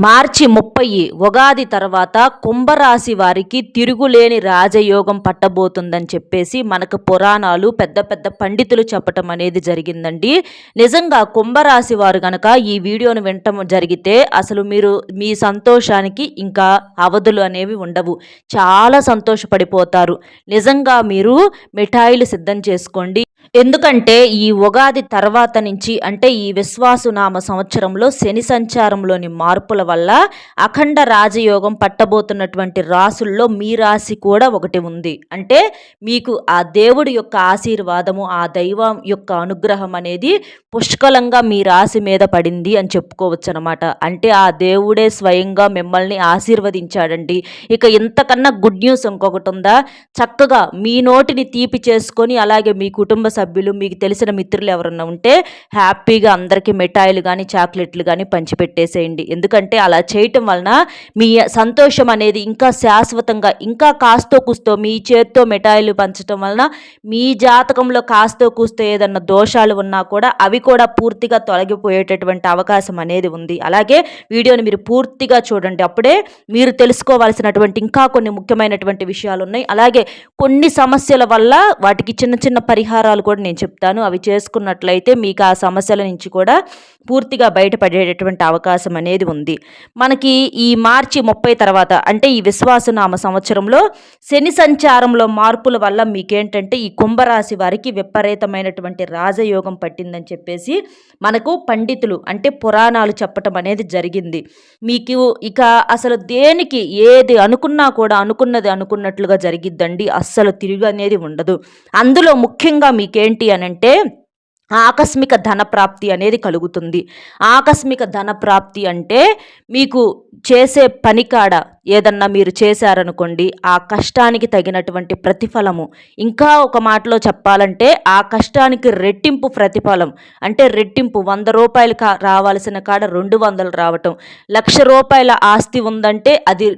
మార్చి ముప్పై ఉగాది తర్వాత కుంభరాశి వారికి తిరుగులేని రాజయోగం పట్టబోతుందని చెప్పేసి మనకు పురాణాలు పెద్ద పెద్ద పండితులు చెప్పటం అనేది జరిగిందండి. నిజంగా కుంభరాశి వారు గనక ఈ వీడియోను వినటం జరిగితే అసలు మీరు మీ సంతోషానికి ఇంకా అవధులు అనేవి ఉండవు. చాలా సంతోషపడిపోతారు. నిజంగా మీరు మిఠాయిలు సిద్ధం చేసుకోండి. ఎందుకంటే ఈ ఉగాది తర్వాత నుంచి అంటే ఈ విశ్వాసునామ సంవత్సరంలో శని సంచారంలోని మార్పుల వల్ల అఖండ రాజయోగం పట్టబోతున్నటువంటి రాసుల్లో మీ రాశి కూడా ఒకటి ఉంది. అంటే మీకు ఆ దేవుడి యొక్క ఆశీర్వాదము ఆ దైవం యొక్క అనుగ్రహం అనేది పుష్కలంగా మీ రాశి మీద పడింది అని చెప్పుకోవచ్చు అనమాట అంటే ఆ దేవుడే స్వయంగా మిమ్మల్ని ఆశీర్వదించాడండి. ఇక ఇంతకన్నా గుడ్ న్యూస్ ఇంకొకటి ఉందా? చక్కగా మీ నోటిని తీపి చేసుకొని అలాగే మీ కుటుంబ సభ్యులు మీకు తెలిసిన మిత్రులు ఎవరన్నా ఉంటే హ్యాపీగా అందరికీ మిఠాయిలు కానీ చాక్లెట్లు కానీ పంచిపెట్టేసేయండి. ఎందుకంటే అలా చేయటం వలన మీ సంతోషం అనేది ఇంకా శాశ్వతంగా ఇంకా కాస్తో కూస్తో మీ చేత్తో మిఠాయిలు పంచడం వలన మీ జాతకంలో కాస్తో కూస్తో ఏదన్నా దోషాలు ఉన్నా కూడా అవి కూడా పూర్తిగా తొలగిపోయేటటువంటి అవకాశం అనేది ఉంది. అలాగే వీడియోని మీరు పూర్తిగా చూడండి. అప్పుడే మీరు తెలుసుకోవాల్సినటువంటి ఇంకా కొన్ని ముఖ్యమైనటువంటి విషయాలు ఉన్నాయి అలాగే కొన్ని సమస్యల వల్ల వాటికి చిన్న చిన్న పరిహారాలు కూడా నేను చెప్తాను. అవి చేసుకున్నట్లయితే మీకు ఆ సమస్యల నుంచి కూడా పూర్తిగా బయటపడేటటువంటి అవకాశం అనేది ఉంది. మనకి ఈ మార్చి ముప్పై తర్వాత అంటే ఈ విశ్వాసనామ సంవత్సరంలో శని సంచారంలో మార్పుల వల్ల మీకేంటంటే ఈ కుంభరాశి వారికి విపరీతమైనటువంటి రాజయోగం పట్టిందని చెప్పేసి మనకు పండితులు అంటే పురాణాలు చెప్పటం అనేది జరిగింది. మీకు ఇక అసలు దేనికి ఏది అనుకున్నా కూడా అనుకున్నది అనుకున్నట్లుగా జరిగిద్దండి. అస్సలు తిరిగి అనేది ఉండదు. అందులో ముఖ్యంగా మీకేంటి అని అంటే ఆకస్మిక ధన ప్రాప్తి అనేది కలుగుతుంది. ఆకస్మిక ధన ప్రాప్తి అంటే మీకు చేసే పని కాడ ఏదన్నా మీరు చేశారనుకోండి ఆ కష్టానికి తగినటువంటి ప్రతిఫలము. ఇంకా ఒక మాటలో చెప్పాలంటే ఆ కష్టానికి రెట్టింపు ప్రతిఫలం. అంటే రెట్టింపు వంద రూపాయలు కా రావాల్సిన కాడ రెండు వందలు రావటం. లక్ష రూపాయల ఆస్తి ఉందంటే అది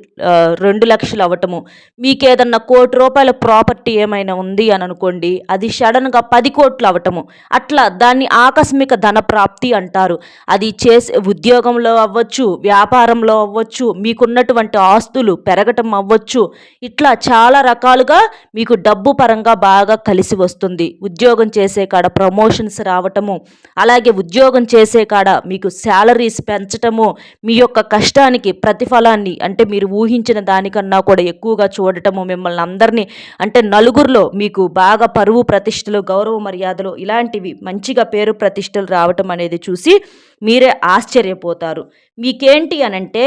రెండు లక్షలు అవ్వటము. మీకు ఏదన్నా కోటి రూపాయల ప్రాపర్టీ ఏమైనా ఉంది అని అనుకోండి అది సడన్గా పది కోట్లు అవ్వటము. అట్లా దాన్ని ఆకస్మిక ధన ప్రాప్తి అంటారు. అది చేసే ఉద్యోగంలో అవ్వచ్చు వ్యాపారంలో అవ్వచ్చు మీకున్నటువంటి ఆస్తులు పెరగటం అవ్వచ్చు. ఇట్లా చాలా రకాలుగా మీకు డబ్బు పరంగా బాగా కలిసి వస్తుంది. ఉద్యోగం చేసే కాడ ప్రమోషన్స్ రావటము అలాగే ఉద్యోగం చేసే కాడ మీకు శాలరీస్ పెంచటము మీ యొక్క కష్టానికి ప్రతిఫలాన్ని అంటే మీరు ఊహించిన దానికన్నా కూడా ఎక్కువగా చూడటము మిమ్మల్ని అందరినీ అంటే నలుగురిలో మీకు బాగా పరువు ప్రతిష్టలు గౌరవ మర్యాదలు ఇలాంటివి మంచిగా పేరు ప్రతిష్టలు రావటం అనేది చూసి మీరే ఆశ్చర్యపోతారు. మీకేంటి అనంటే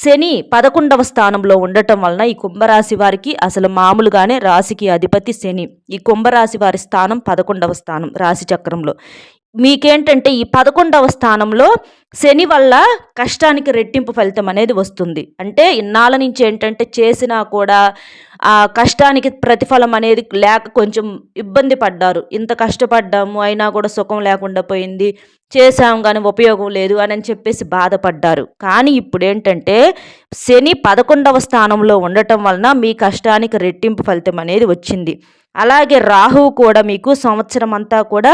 శని పదకొండవ స్థానంలో ఉండటం వలన ఈ కుంభరాశి వారికి అసలు మామూలుగానే రాశికి అధిపతి శని. ఈ కుంభరాశి వారి స్థానం పదకొండవ స్థానం రాశి చక్రంలో. మీకేంటంటే ఈ పదకొండవ స్థానంలో శని వల్ల కష్టానికి రెట్టింపు ఫలితం అనేది వస్తుంది. అంటే ఇన్నాళ్ళ నుంచి ఏంటంటే చేసినా కూడా ఆ కష్టానికి ప్రతిఫలం అనేది లేక కొంచెం ఇబ్బంది పడ్డారు. ఇంత కష్టపడ్డాము అయినా కూడా సుఖం లేకుండా పోయింది చేసాం కానీ ఉపయోగం లేదు అని చెప్పేసి బాధపడ్డారు. కానీ ఇప్పుడు ఏంటంటే శని పదకొండవ స్థానంలో ఉండటం వలన మీ కష్టానికి రెట్టింపు ఫలితం అనేది వచ్చింది. అలాగే రాహువు కూడా మీకు సంవత్సరం అంతా కూడా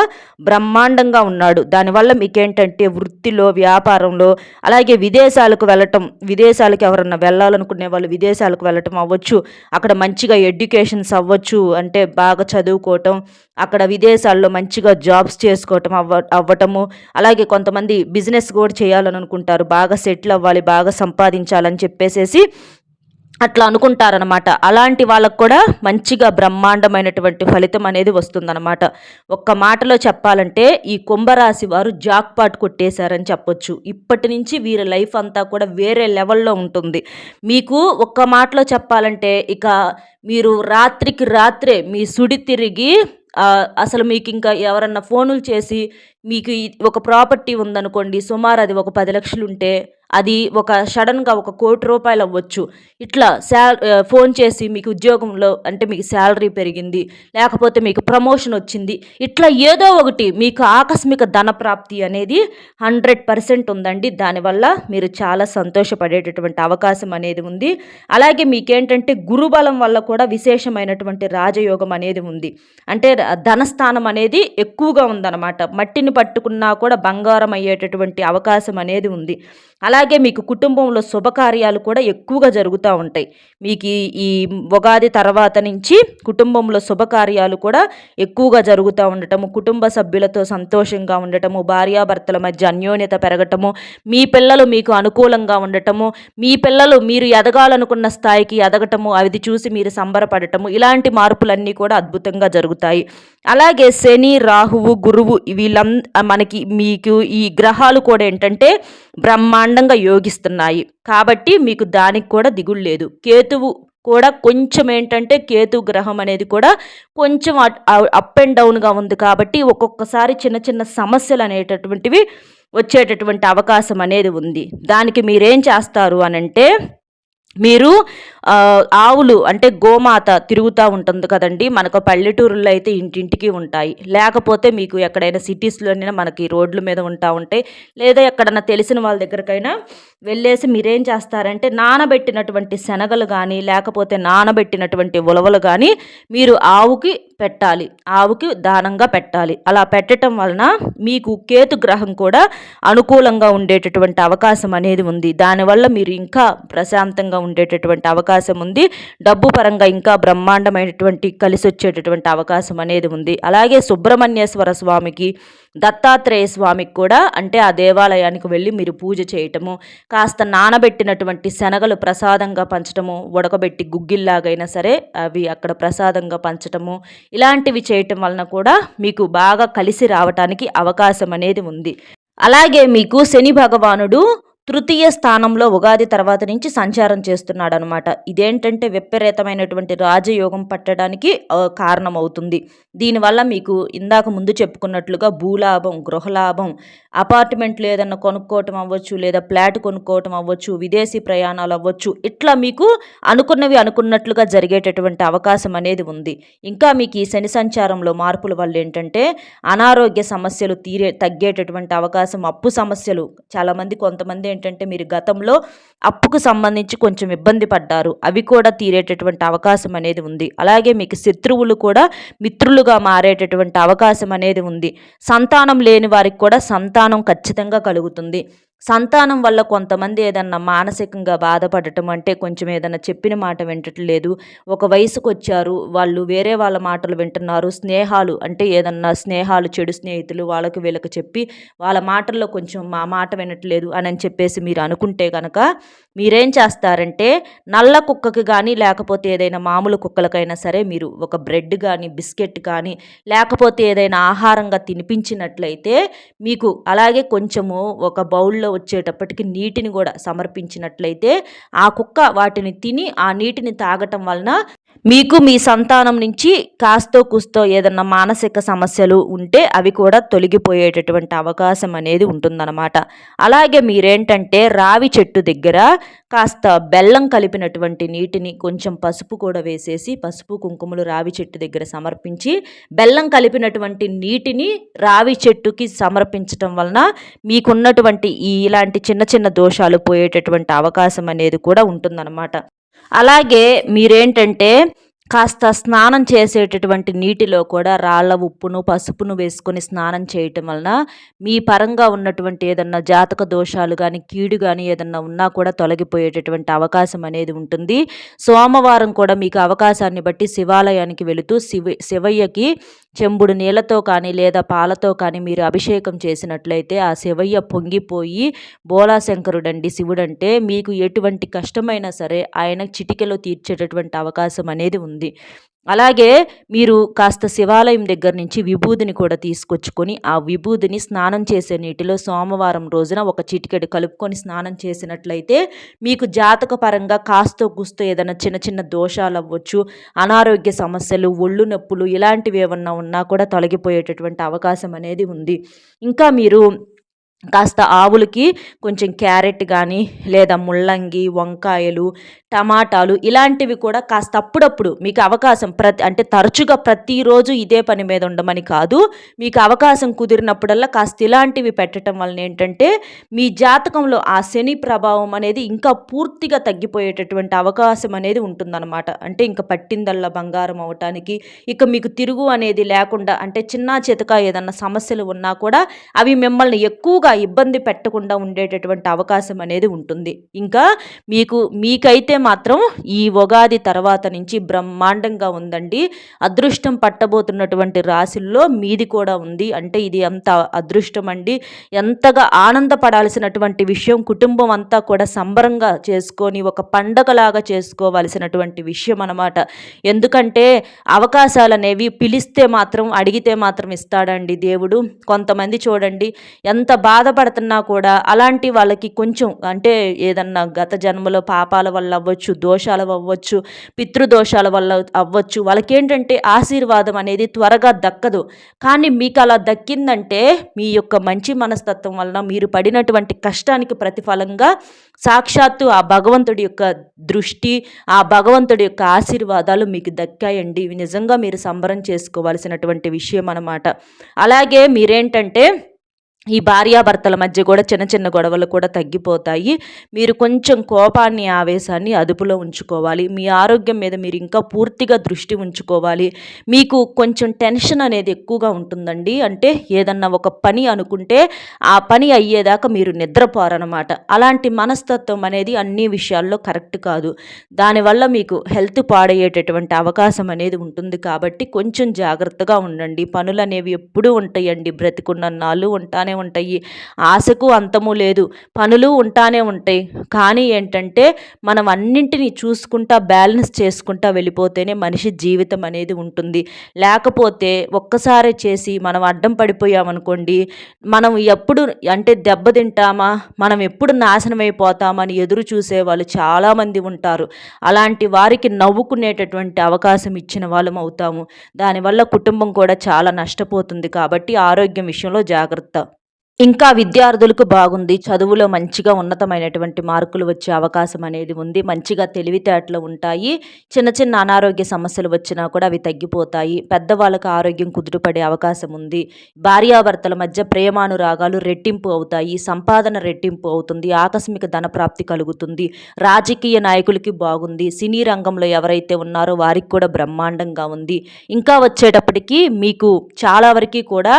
బ్రహ్మాండంగా ఉన్నాడు. దానివల్ల మీకేంటంటే వృత్తిలో వ్యాపారంలో అలాగే విదేశాలకు వెళ్ళటం విదేశాలకు ఎవరన్నా వెళ్ళాలనుకునే వాళ్ళు విదేశాలకు వెళ్ళటం అవ్వచ్చు. అక్కడ మంచిగా ఎడ్యుకేషన్స్ అవ్వచ్చు. అంటే బాగా చదువుకోవటం అక్కడ విదేశాల్లో మంచిగా జాబ్స్ చేసుకోవటం అవ్వ అవ్వటము అలాగే కొంతమంది బిజినెస్ కూడా చేయాలని అనుకుంటారు బాగా సెటిల్ అవ్వాలి బాగా సంపాదించాలని చెప్పేసేసి అట్లా అనుకుంటారనమాట అలాంటి వాళ్ళకు కూడా మంచిగా బ్రహ్మాండమైనటువంటి ఫలితం అనేది వస్తుందన్నమాట. ఒక్క మాటలో చెప్పాలంటే ఈ కుంభరాశి వారు జాక్పాట్ కొట్టేశారని చెప్పొచ్చు. ఇప్పటి నుంచి వీరి లైఫ్ అంతా కూడా వేరే లెవెల్లో ఉంటుంది. మీకు ఒక్క మాటలో చెప్పాలంటే ఇక మీరు రాత్రికి రాత్రే మీ సుడి తిరిగి అసలు మీకు ఇంకా ఎవరన్నా ఫోనులు చేసి మీకు ఒక ప్రాపర్టీ ఉందనుకోండి సుమారు అది ఒక పది లక్షలు ఉంటే అది ఒక సడన్గా ఒక కోటి రూపాయలు అవ్వచ్చు. ఇట్లా శాల ఫోన్ చేసి మీకు ఉద్యోగంలో అంటే మీకు శాలరీ పెరిగింది లేకపోతే మీకు ప్రమోషన్ వచ్చింది ఇట్లా ఏదో ఒకటి మీకు ఆకస్మిక ధన ప్రాప్తి అనేది హండ్రెడ్ పర్సెంట్ ఉందండి. దానివల్ల మీరు చాలా సంతోషపడేటటువంటి అవకాశం అనేది ఉంది. అలాగే మీకేంటంటే గురుబలం వల్ల కూడా విశేషమైనటువంటి రాజయోగం అనేది ఉంది. అంటే ధనస్థానం అనేది ఎక్కువగా ఉందన్నమాట. మట్టిని పట్టుకున్నా కూడా బంగారం అయ్యేటటువంటి అవకాశం అనేది ఉంది. అలాగే మీకు కుటుంబంలో శుభకార్యాలు కూడా ఎక్కువగా జరుగుతూ ఉంటాయి. మీకు ఈ ఉగాది తర్వాత నుంచి కుటుంబంలో శుభకార్యాలు కూడా ఎక్కువగా జరుగుతూ ఉండటము కుటుంబ సభ్యులతో సంతోషంగా ఉండటము భార్యాభర్తల మధ్య అన్యోన్యత పెరగటము మీ పిల్లలు మీకు అనుకూలంగా ఉండటము మీ పిల్లలు మీరు ఎదగాలనుకున్న స్థాయికి ఎదగటము అది చూసి మీరు సంబరపడటము ఇలాంటి మార్పులన్నీ కూడా అద్భుతంగా జరుగుతాయి. అలాగే శని రాహువు గురువు వీళ్ళం మనకి మీకు ఈ గ్రహాలు కూడా ఏంటంటే బ్రహ్మాండంగా యోగిస్తున్నాయి. కాబట్టి మీకు దానికి కూడా దిగులు లేదు. కేతువు కూడా కొంచెం ఏంటంటే కేతు గ్రహం అనేది కూడా కొంచెం అప్ అండ్ డౌన్గా ఉంది. కాబట్టి ఒక్కొక్కసారి చిన్న చిన్న సమస్యలు అనేటటువంటివి వచ్చేటటువంటి అవకాశం అనేది ఉంది. దానికి మీరేం చేస్తారు అనంటే మీరు ఆవులు అంటే గోమాత తిరుగుతూ ఉంటుంది కదండి. మనకు పల్లెటూరుల్లో అయితే ఇంటింటికి ఉంటాయి. లేకపోతే మీకు ఎక్కడైనా సిటీస్లోనైనా మనకి రోడ్ల మీద ఉంటా ఉంటాయి లేదా ఎక్కడన్నా తెలిసిన వాళ్ళ దగ్గరకైనా వెళ్ళేసి మీరేం చేస్తారంటే నానబెట్టినటువంటి శనగలు కానీ లేకపోతే నానబెట్టినటువంటి ఉలవలు కానీ మీరు ఆవుకి పెట్టాలి. ఆవుకి దానంగా పెట్టాలి. అలా పెట్టడం వలన మీకు కేతు గ్రహం కూడా అనుకూలంగా ఉండేటటువంటి అవకాశం అనేది ఉంది. దానివల్ల మీరు ఇంకా ప్రశాంతంగా ఉండేటటువంటి అవకాశం అవకాశం ఉంది. డబ్బు పరంగా ఇంకా బ్రహ్మాండమైనటువంటి కలిసి వచ్చేటటువంటి అవకాశం అనేది ఉంది. అలాగే సుబ్రహ్మణ్యేశ్వర స్వామికి దత్తాత్రేయ స్వామికి కూడా అంటే ఆ దేవాలయానికి వెళ్ళి మీరు పూజ చేయటము కాస్త నానబెట్టినటువంటి శనగలు ప్రసాదంగా పంచటము ఉడకబెట్టి గుగ్గిల్లాగైనా సరే అవి అక్కడ ప్రసాదంగా పంచటము ఇలాంటివి చేయటం వలన కూడా మీకు బాగా కలిసి రావటానికి అవకాశం అనేది ఉంది. అలాగే మీకు శని భగవానుడు తృతీయ స్థానంలో ఉగాది తర్వాత నుంచి సంచారం చేస్తున్నాడు అనమాట ఇదేంటంటే విపరీతమైనటువంటి రాజయోగం పట్టడానికి కారణమవుతుంది. దీనివల్ల మీకు ఇందాక ముందు చెప్పుకున్నట్లుగా భూలాభం గృహలాభం అపార్ట్మెంట్లు ఏదన్నా కొనుక్కోవటం అవ్వచ్చు లేదా ఫ్లాట్ కొనుక్కోవటం అవ్వచ్చు విదేశీ ప్రయాణాలు అవ్వచ్చు ఇట్లా మీకు అనుకున్నవి అనుకున్నట్లుగా జరిగేటటువంటి అవకాశం అనేది ఉంది. ఇంకా మీకు ఈ శని సంచారంలో మార్పుల వల్ల ఏంటంటే అనారోగ్య సమస్యలు తీరే తగ్గేటటువంటి అవకాశం అప్పు సమస్యలు చాలామంది కొంతమంది ఏంటంటే మీరు గతంలో అప్పుకు సంబంధించి కొంచెం ఇబ్బంది పడ్డారు. అవి కూడా తీరేటటువంటి అవకాశం అనేది ఉంది. అలాగే మీకు శత్రువులు కూడా మిత్రులుగా మారేటటువంటి అవకాశం అనేది ఉంది. సంతానం లేని వారికి కూడా సంతానం ఖచ్చితంగా కలుగుతుంది. సంతానం వల్ల కొంతమంది ఏదన్నా మానసికంగా బాధపడటం అంటే కొంచెం ఏదన్నా చెప్పిన మాట వింటట్లేదు. ఒక వయసుకు వచ్చారు వాళ్ళు వేరే వాళ్ళ మాటలు వింటున్నారు. స్నేహాలు అంటే ఏదన్నా స్నేహాలు చెడు స్నేహితులు వాళ్ళకి వీళ్ళకి చెప్పి వాళ్ళ మాటల్లో కొంచెం మా మాట వినట్లేదు అని చెప్పేసి మీరు అనుకుంటే కనుక మీరేం చేస్తారంటే నల్ల కుక్కకి కానీ లేకపోతే ఏదైనా మామూలు కుక్కలకైనా సరే మీరు ఒక బ్రెడ్ కానీ బిస్కెట్ కానీ లేకపోతే ఏదైనా ఆహారంగా తినిపించినట్లయితే మీకు అలాగే కొంచెము ఒక బౌల్లో వచ్చేటప్పటికి నీటిని కూడా సమర్పించినట్లయితే ఆ కుక్క వాటిని తిని ఆ నీటిని తాగటం వలన మీకు మీ సంతానం నుంచి కాస్తో కూస్తో ఏదన్నా మానసిక సమస్యలు ఉంటే అవి కూడా తొలగిపోయేటటువంటి అవకాశం అనేది ఉంటుందన్నమాట. అలాగే మీరేంటంటే రావి చెట్టు దగ్గర కాస్త బెల్లం కలిపినటువంటి నీటిని కొంచెం పసుపు కూడా వేసేసి పసుపు కుంకుమలు రావి చెట్టు దగ్గర సమర్పించి బెల్లం కలిపినటువంటి నీటిని రావి చెట్టుకి సమర్పించటం వలన మీకున్నటువంటి ఈ ఇలాంటి చిన్న చిన్న దోషాలు పోయేటటువంటి అవకాశం అనేది కూడా ఉంటుందన్నమాట. అలాగే మీరేంటంటే కాస్త స్నానం చేసేటటువంటి నీటిలో కూడా రాళ్ళ ఉప్పును పసుపును వేసుకొని స్నానం చేయటం వలన మీ పరంగా ఉన్నటువంటి ఏదన్నా జాతక దోషాలు కానీ కీడు కానీ ఏదన్నా ఉన్నా కూడా తొలగిపోయేటటువంటి అవకాశం అనేది ఉంటుంది. సోమవారం కూడా మీకు అవకాశాన్ని బట్టి శివాలయానికి వెళుతూ శివ శివయ్యకి చెంబుడు నీళ్ళతో కానీ లేదా పాలతో కానీ మీరు అభిషేకం చేసినట్లయితే ఆ శివయ్య పొంగిపోయి బోలాశంకరుడండి శివుడంటే మీకు ఎటువంటి కష్టమైనా సరే ఆయన చిటికెలో తీర్చేటటువంటి అవకాశం అనేది ఉంది. అలాగే మీరు కాస్త శివాలయం దగ్గర నుంచి విభూదిని కూడా తీసుకొచ్చుకొని ఆ విభూదిని స్నానం చేసే నీటిలో సోమవారం రోజున ఒక చిటికెడు కలుపుకొని స్నానం చేసినట్లయితే మీకు జాతక పరంగా కాస్తో గుస్తో ఏదైనా చిన్న చిన్న దోషాలు అవ్వచ్చు అనారోగ్య సమస్యలు ఒళ్ళు నొప్పులు ఇలాంటివి ఏమన్నా ఉన్నా కూడా తొలగిపోయేటటువంటి అవకాశం అనేది ఉంది. ఇంకా మీరు కాస్త ఆవులకి కొంచెం క్యారెట్ కానీ లేదా ముల్లంగి వంకాయలు టమాటాలు ఇలాంటివి కూడా కాస్త అప్పుడప్పుడు మీకు అవకాశం ప్రతి అంటే తరచుగా ప్రతిరోజు ఇదే పని మీద ఉండమని కాదు. మీకు అవకాశం కుదిరినప్పుడల్లా కాస్త ఇలాంటివి పెట్టడం వలన ఏంటంటే మీ జాతకంలో ఆ శని ప్రభావం అనేది ఇంకా పూర్తిగా తగ్గిపోయేటటువంటి అవకాశం అనేది ఉంటుందన్నమాట. అంటే ఇంకా పట్టిందల్లా బంగారం అవటానికి ఇక మీకు తిరుగు అనేది లేకుండా అంటే చిన్న చితక ఏదన్నా సమస్యలు ఉన్నా కూడా అవి మిమ్మల్ని ఎక్కువగా ఇబ్బంది పెట్టకుండా ఉండేటటువంటి అవకాశం అనేది ఉంటుంది. ఇంకా మీకు మీకైతే మాత్రం ఈ ఉగాది తర్వాత నుంచి బ్రహ్మాండంగా ఉందండి. అదృష్టం పట్టబోతున్నటువంటి రాశుల్లో మీది కూడా ఉంది. అంటే ఇది ఎంత అదృష్టం అండి. ఎంతగా ఆనందపడాల్సినటువంటి విషయం కుటుంబం అంతా కూడా సంబరంగా చేసుకొని ఒక పండగలాగా చేసుకోవాల్సినటువంటి విషయం అనమాట ఎందుకంటే అవకాశాలు అనేవి పిలిస్తే మాత్రం అడిగితే మాత్రం ఇస్తాడండి దేవుడు. కొంతమంది చూడండి ఎంత బాధపడుతున్నా కూడా అలాంటి వాళ్ళకి కొంచెం అంటే ఏదన్నా గత జన్మలో పాపాల వల్ల అవ్వచ్చు దోషాలు అవ్వచ్చు పితృదోషాల వల్ల అవ్వచ్చు వాళ్ళకేంటంటే ఆశీర్వాదం అనేది త్వరగా దక్కదు. కానీ మీకు అలా దక్కిందంటే మీ యొక్క మంచి మనస్తత్వం వలన మీరు పడినటువంటి కష్టానికి ప్రతిఫలంగా సాక్షాత్తు ఆ భగవంతుడి యొక్క దృష్టి ఆ భగవంతుడి యొక్క ఆశీర్వాదాలు మీకు దక్కాయండి. ఇవి నిజంగా మీరు సంబరం చేసుకోవాల్సినటువంటి విషయం అన్నమాట. అలాగే మీరేంటంటే ఈ భార్యాభర్తల మధ్య కూడా చిన్న చిన్న గొడవలు కూడా తగ్గిపోతాయి. మీరు కొంచెం కోపాన్ని ఆవేశాన్ని అదుపులో ఉంచుకోవాలి. మీ ఆరోగ్యం మీద మీరు ఇంకా పూర్తిగా దృష్టి ఉంచుకోవాలి. మీకు కొంచెం టెన్షన్ అనేది ఎక్కువగా ఉంటుందండి. అంటే ఏదన్నా ఒక పని అనుకుంటే ఆ పని అయ్యేదాకా మీరు నిద్రపోరనమాట అలాంటి మనస్తత్వం అనేది అన్ని విషయాల్లో కరెక్ట్ కాదు. దానివల్ల మీకు హెల్త్ పాడయ్యేటటువంటి అవకాశం అనేది ఉంటుంది కాబట్టి కొంచెం జాగ్రత్తగా ఉండండి. పనులు అనేవి ఎప్పుడూ ఉంటాయండి. బ్రతికున్న నాళ్ళు ఉంటానే ఉంటానే ఉంటాయి. ఆశకు అంతము లేదు. పనులు ఉంటానే ఉంటాయి. కానీ ఏంటంటే మనం అన్నింటినీ చూసుకుంటా బ్యాలెన్స్ చేసుకుంటా వెళ్ళిపోతేనే మనిషి జీవితం అనేది ఉంటుంది. లేకపోతే ఒక్కసారి చేసి మనం అడ్డం పడిపోయామనుకోండి మనం ఎప్పుడు అంటే దెబ్బతింటామా మనం ఎప్పుడు నాశనం అయిపోతామని ఎదురు చూసే వాళ్ళు చాలామంది ఉంటారు. అలాంటి వారికి నవ్వుకునేటటువంటి అవకాశం ఇచ్చిన వాళ్ళం అవుతాము. దానివల్ల కుటుంబం కూడా చాలా నష్టపోతుంది. కాబట్టి ఆరోగ్యం విషయంలో జాగ్రత్త. ఇంకా విద్యార్థులకు బాగుంది. చదువులో మంచిగా ఉన్నతమైనటువంటి మార్కులు వచ్చే అవకాశం అనేది ఉంది. మంచిగా తెలివితేటలు ఉంటాయి. చిన్న చిన్న అనారోగ్య సమస్యలు వచ్చినా కూడా అవి తగ్గిపోతాయి. పెద్దవాళ్ళకు ఆరోగ్యం కుదురుపడే అవకాశం ఉంది. భార్యాభర్తల మధ్య ప్రేమానురాగాలు రెట్టింపు అవుతాయి. సంపాదన రెట్టింపు అవుతుంది. ఆకస్మిక ధనప్రాప్తి కలుగుతుంది. రాజకీయ నాయకులకి బాగుంది. సినీ రంగంలో ఎవరైతే ఉన్నారో వారికి కూడా బ్రహ్మాండంగా ఉంది. ఇంకా వచ్చేటప్పటికి మీకు చాలా వరకు కూడా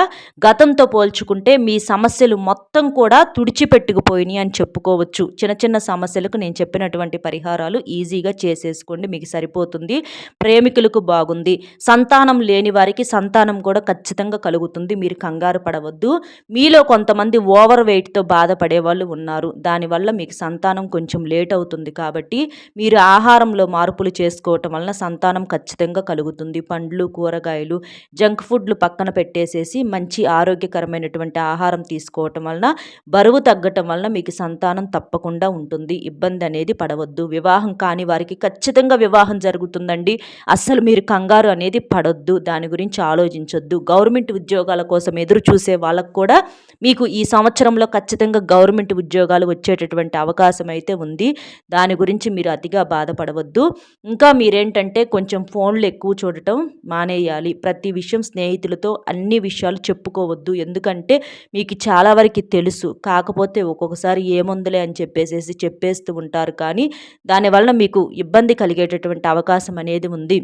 గతంతో పోల్చుకుంటే మీ సమస్య సమస్యలు మొత్తం కూడా తుడిచిపెట్టుకుపోయినాయి అని చెప్పుకోవచ్చు. చిన్న చిన్న సమస్యలకు నేను చెప్పినటువంటి పరిహారాలు ఈజీగా చేసేసుకోండి మీకు సరిపోతుంది. ప్రేమికులకు బాగుంది. సంతానం లేని వారికి సంతానం కూడా ఖచ్చితంగా కలుగుతుంది. మీరు కంగారు పడవద్దు. మీలో కొంతమంది ఓవర్ వెయిట్తో బాధపడే వాళ్ళు ఉన్నారు. దానివల్ల మీకు సంతానం కొంచెం లేట్ అవుతుంది కాబట్టి మీరు ఆహారంలో మార్పులు చేసుకోవటం వలన సంతానం ఖచ్చితంగా కలుగుతుంది. పండ్లు కూరగాయలు జంక్ ఫుడ్లు పక్కన పెట్టేసేసి మంచి ఆరోగ్యకరమైనటువంటి ఆహారం తీసుకోవటం వలన బరువు తగ్గటం వలన మీకు సంతానం తప్పకుండా ఉంటుంది. ఇబ్బంది అనేది పడవద్దు. వివాహం కాని వారికి ఖచ్చితంగా వివాహం జరుగుతుందండి. అస్సలు మీరు కంగారు అనేది పడొద్దు. దాని గురించి ఆలోచించొద్దు. గవర్నమెంట్ ఉద్యోగాల కోసం ఎదురు చూసే వాళ్ళకు కూడా మీకు ఈ సంవత్సరంలో ఖచ్చితంగా గవర్నమెంట్ ఉద్యోగాలు వచ్చేటటువంటి అవకాశం అయితే ఉంది. దాని గురించి మీరు అతిగా బాధపడవద్దు. ఇంకా మీరేంటంటే కొంచెం ఫోన్లు ఎక్కువ చూడటం మానేయాలి. ప్రతి విషయం స్నేహితులతో అన్ని విషయాలు చెప్పుకోవద్దు. ఎందుకంటే మీకు చాలా వరకు తెలుసు. కాకపోతే ఒక్కొక్కసారి ఏముందిలే అని చెప్పేసేసి చెప్పేస్తూ ఉంటారు. కానీ దానివల్ల మీకు ఇబ్బంది కలిగేటటువంటి అవకాశం అనేది ఉంది.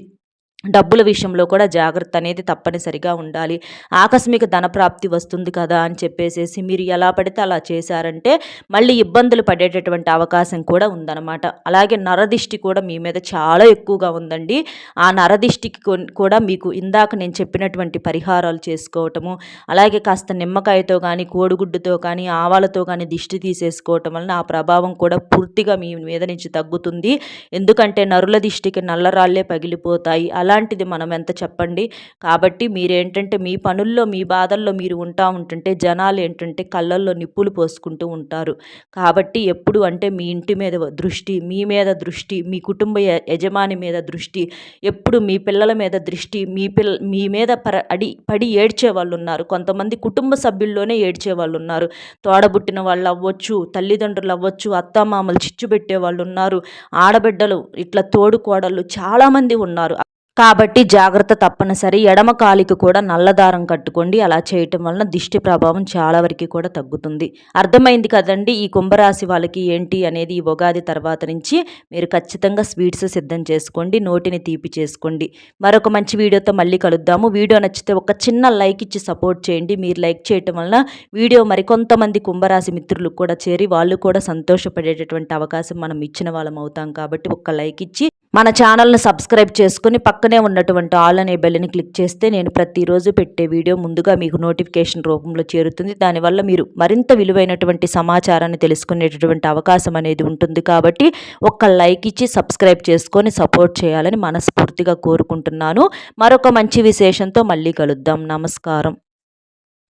డబ్బుల విషయంలో కూడా జాగ్రత్త అనేది తప్పనిసరిగా ఉండాలి. ఆకస్మిక ధనప్రాప్తి వస్తుంది కదా అని చెప్పేసేసి మీరు ఎలా పడితే అలా చేశారంటే మళ్ళీ ఇబ్బందులు పడేటటువంటి అవకాశం కూడా ఉందన్నమాట. అలాగే నరదిష్టి కూడా మీ మీద చాలా ఎక్కువగా ఉందండి. ఆ నరదిష్టికి కూడా మీకు ఇందాక నేను చెప్పినటువంటి పరిహారాలు చేసుకోవటము అలాగే కాస్త నిమ్మకాయతో కానీ కోడిగుడ్డుతో కానీ ఆవాలతో కానీ దిష్టి తీసేసుకోవటం వలన ఆ ప్రభావం కూడా పూర్తిగా మీ మీద నుంచి తగ్గుతుంది. ఎందుకంటే నరుల దిష్టికి నల్లరాళ్ళే పగిలిపోతాయి. అలాంటిది మనం ఎంత చెప్పండి? కాబట్టి మీరేంటంటే మీ పనుల్లో మీ బాధల్లో మీరు ఉంటా ఉంటుంటే జనాలు ఏంటంటే కళ్ళల్లో నిప్పులు పోసుకుంటూ ఉంటారు. కాబట్టి ఎప్పుడు అంటే మీ ఇంటి మీద దృష్టి మీ మీద దృష్టి మీ కుటుంబ యజమాని మీద దృష్టి ఎప్పుడు మీ పిల్లల మీద దృష్టి మీ పిల్ల మీ మీద పర అడి పడి ఏడ్చే వాళ్ళు ఉన్నారు. కొంతమంది కుటుంబ సభ్యుల్లోనే ఏడ్చే వాళ్ళు ఉన్నారు. తోడబుట్టిన వాళ్ళు అవ్వచ్చు తల్లిదండ్రులు అవ్వచ్చు అత్తమామలు చిచ్చు పెట్టే వాళ్ళు ఉన్నారు. ఆడబిడ్డలు ఇట్లా తోడుకోడళ్ళు చాలామంది ఉన్నారు. కాబట్టి జాగ్రత్త తప్పనిసరి. ఎడమ కాలికి కూడా నల్లదారం కట్టుకోండి. అలా చేయటం వలన దిష్టి ప్రభావం చాలా వరకు కూడా తగ్గుతుంది. అర్థమైంది కదండి? ఈ కుంభరాశి వాళ్ళకి ఏంటి అనేది ఈ ఉగాది తర్వాత నుంచి మీరు ఖచ్చితంగా స్వీట్స్ సిద్ధం చేసుకోండి. నోటిని తీపి చేసుకోండి. మరొక మంచి వీడియోతో మళ్ళీ కలుద్దాము. వీడియో నచ్చితే ఒక చిన్న లైక్ ఇచ్చి సపోర్ట్ చేయండి. మీరు లైక్ చేయటం వలన వీడియో మరికొంతమంది కుంభరాశి మిత్రులకు కూడా చేరి వాళ్ళు కూడా సంతోషపడేటటువంటి అవకాశం మనం ఇచ్చిన వాళ్ళం అవుతాం కాబట్టి ఒక్క లైక్ ఇచ్చి మన ఛానల్ని సబ్స్క్రైబ్ చేసుకుని పక్కనే ఉన్నటువంటి ఆల్ అనే బెల్ని క్లిక్ చేస్తే నేను ప్రతిరోజు పెట్టే వీడియో ముందుగా మీకు నోటిఫికేషన్ రూపంలో చేరుతుంది. దానివల్ల మీరు మరింత విలువైనటువంటి సమాచారాన్ని తెలుసుకునేటటువంటి అవకాశం అనేది ఉంటుంది కాబట్టి ఒక్క లైక్ ఇచ్చి సబ్స్క్రైబ్ చేసుకొని సపోర్ట్ చేయాలని మనస్ఫూర్తిగా కోరుకుంటున్నాను. మరొక మంచి విశేషంతో మళ్ళీ కలుద్దాం. నమస్కారం.